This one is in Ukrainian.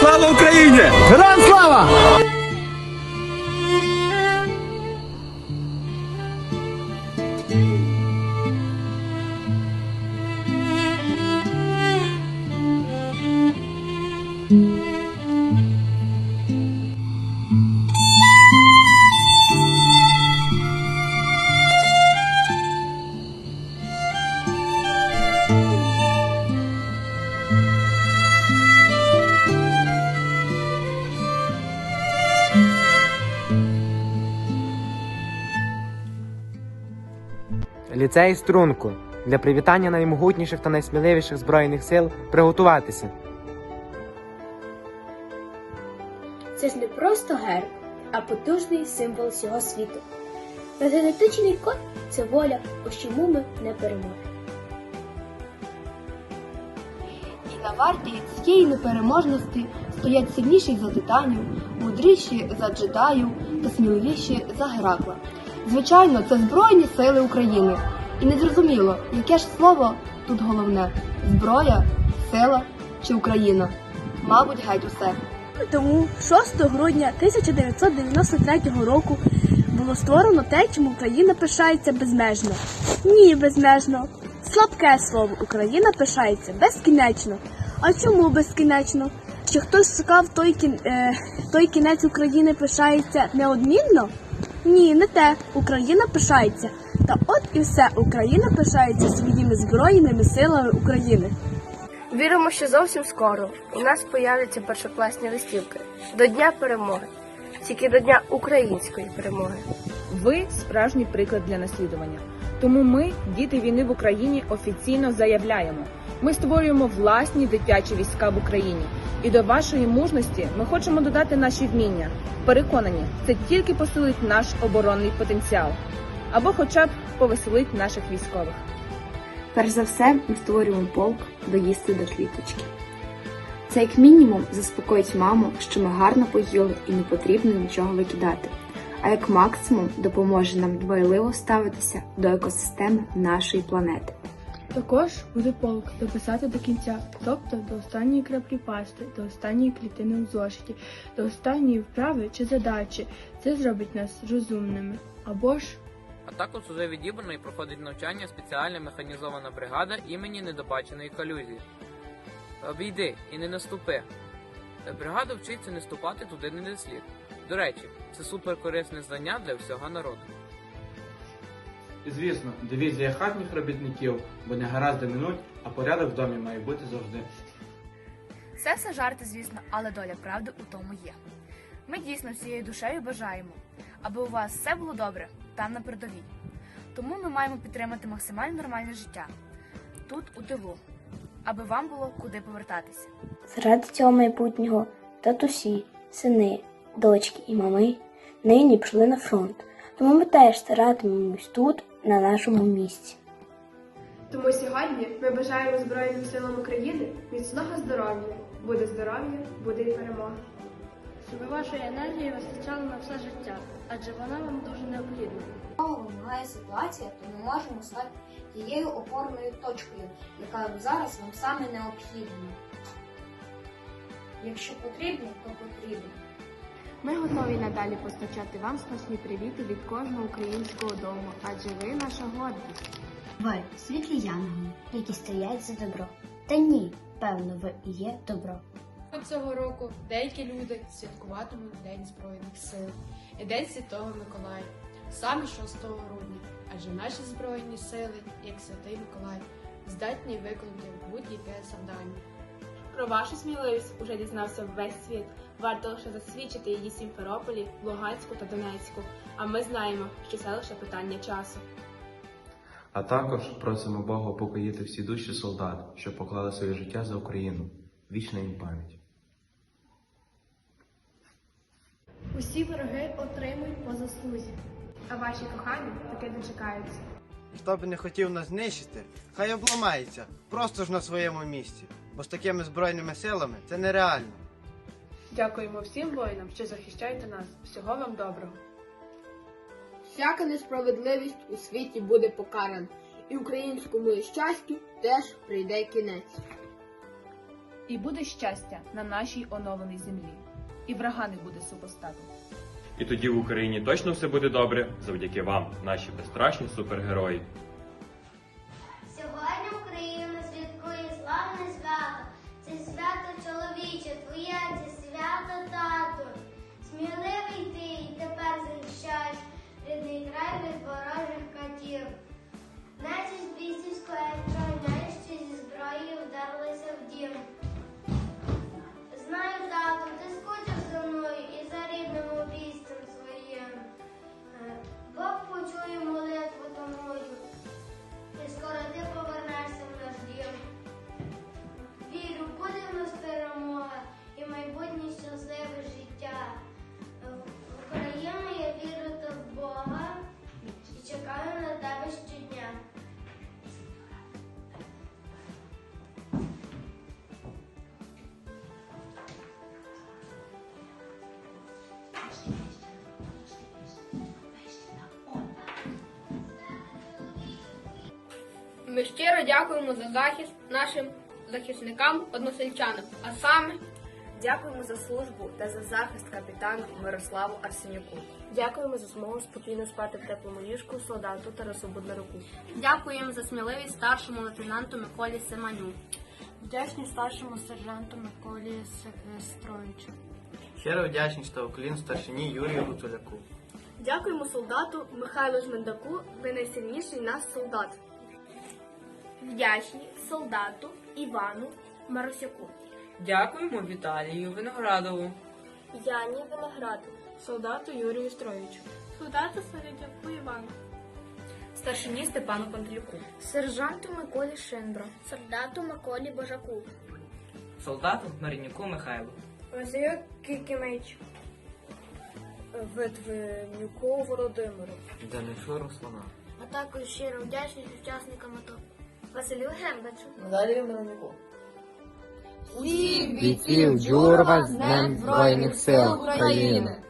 Слава Україні! Героям слава! Ліцей струнку. Для привітання наймогутніших та найсміливіших збройних сил приготуватися. Це ж не просто герб, а потужний символ всього світу. Та генетичний код це воля, ось чому ми не переможемо. І на варті цієї непереможності стоять сильніші за титанів, мудріші за джедаїв та сміливіші за Геракла. Звичайно, це Збройні сили України. І незрозуміло, яке ж слово тут головне зброя, сила чи Україна. Мабуть, геть усе. Тому 6 грудня 1993 року було створено те, чим Україна пишається безмежно. Ні, безмежно. Слабке слово Україна пишається безкінечно. А чому безкінечно? Чи хтось сказав, той, кін... е... той кінець України пишається неодмінно? Ні, не те. Україна пишається. Та от і все Україна пишається своїми збройними силами України. Віримо, що зовсім скоро у нас появляться першокласні листівки до Дня перемоги, тільки до Дня української перемоги. Ви справжній приклад для наслідування. Тому ми, діти війни в Україні, офіційно заявляємо: ми створюємо власні дитячі війська в Україні. І до вашої мужності ми хочемо додати наші вміння. Переконані, це тільки посилить наш оборонний потенціал або, хоча б, повеселить наших військових. Перш за все, ми створюємо полк доїсти до квіточки. Це як мінімум заспокоїть маму, що ми гарно поїли і не потрібно нічого викидати. А як максимум допоможе нам дбайливо ставитися до екосистеми нашої планети. Також буде полк дописати до кінця, тобто до останньої краплі пасти, до останньої клітини у зошиті, до останньої вправи чи задачі. Це зробить нас розумними. Або ж А також уже відібрано і проходить навчання спеціальна механізована бригада імені недобаченої калюзії. Обійди і не наступи. Бригада вчиться не ступати туди не слід. До речі, це суперкорисне знання для всього народу. І звісно, дивізія хатніх робітників, бо не гаразди минуть, а порядок в домі має бути завжди. Це все жарти, звісно, але доля правди у тому є. Ми дійсно всією душею бажаємо, аби у вас все було добре там на передовій. Тому ми маємо підтримати максимально нормальне життя тут, у тилу, аби вам було куди повертатися. Заради цього майбутнього татусі, сини, дочки і мами нині пішли на фронт. Тому ми теж старатимемось тут, на нашому місці. Тому сьогодні ми бажаємо Збройним силам України міцного здоров'я. Буде здоров'я, буде і перемога. Щоб вашої енергії вистачало на все життя, адже вона вам дуже необхідна. вимагає ситуація, то ми можемо стати тією опорною точкою, яка зараз нам саме необхідна. Якщо потрібно, то потрібно. Ми готові надалі постачати вам смачні привіти від кожного українського дому, адже ви наша гордість. Ви світлі янголи, які стоять за добро. Та ні, певно, ви і є добро. цього року деякі люди святкуватимуть День Збройних сил і День Святого Миколая саме 6 грудня, адже наші збройні сили, як святий Миколай, здатні виконати будь-яке завдання. Про вашу сміливість уже дізнався весь світ. Варто лише засвідчити її Сімферополі, Луганську та Донецьку. А ми знаємо, що це лише питання часу. А також просимо Бога упокоїти всі душі солдат, що поклали своє життя за Україну. Вічна їм пам'ять. Усі вороги отримують по заслузі. А ваші кохані таки дочекаються. Хто б не хотів нас знищити, хай обламається, просто ж на своєму місці. Бо з такими збройними силами це нереально. Дякуємо всім воїнам, що захищаєте нас. Всього вам доброго. всяка несправедливість у світі буде покарана, і українському щастю теж прийде кінець. І буде щастя на нашій оновленій землі, і врага не буде супостату. І тоді в Україні точно все буде добре завдяки вам, наші безстрашні супергерої. Сьогодні Україна святкує славне свято. Це свято чоловіче, твоє це свято тату. Сміливий ти і тепер захищаєш рідний край від ворожих катів. Ми щиро дякуємо за захист нашим захисникам односельчанам, а саме Дякуємо за службу та за захист капітану Мирославу Арсенюку. Дякуємо за змогу спокійно спати в теплому ліжку солдату Тарасу Буднаруку. Дякуємо за сміливість старшому лейтенанту Миколі Семаню. Вдячні старшому сержанту Миколі Строїчу. Щиро вдячність та уклін старшині Юрію Гуцуляку. Дякуємо солдату Михайлу Жмендаку, ви найсильніший наш солдат. Вдячні солдату Івану Марусяку. Дякуємо Віталію Виноградову. Яні Винограду, солдату Юрію Строїчу, солдату Середяку Івану, старшині Степану Пантелюку, сержанту Миколі Шендро, солдату Миколі Божаку, Солдату Маринюку Михайлу. Василю Кикимейчу, Витвинюку Володимиру, Данишу Руслана. А також щиро вдячність учасникам АТО. Василю Гембачу. Наталію Миронюку. Бійців Джурва з Днем Збройних сил України!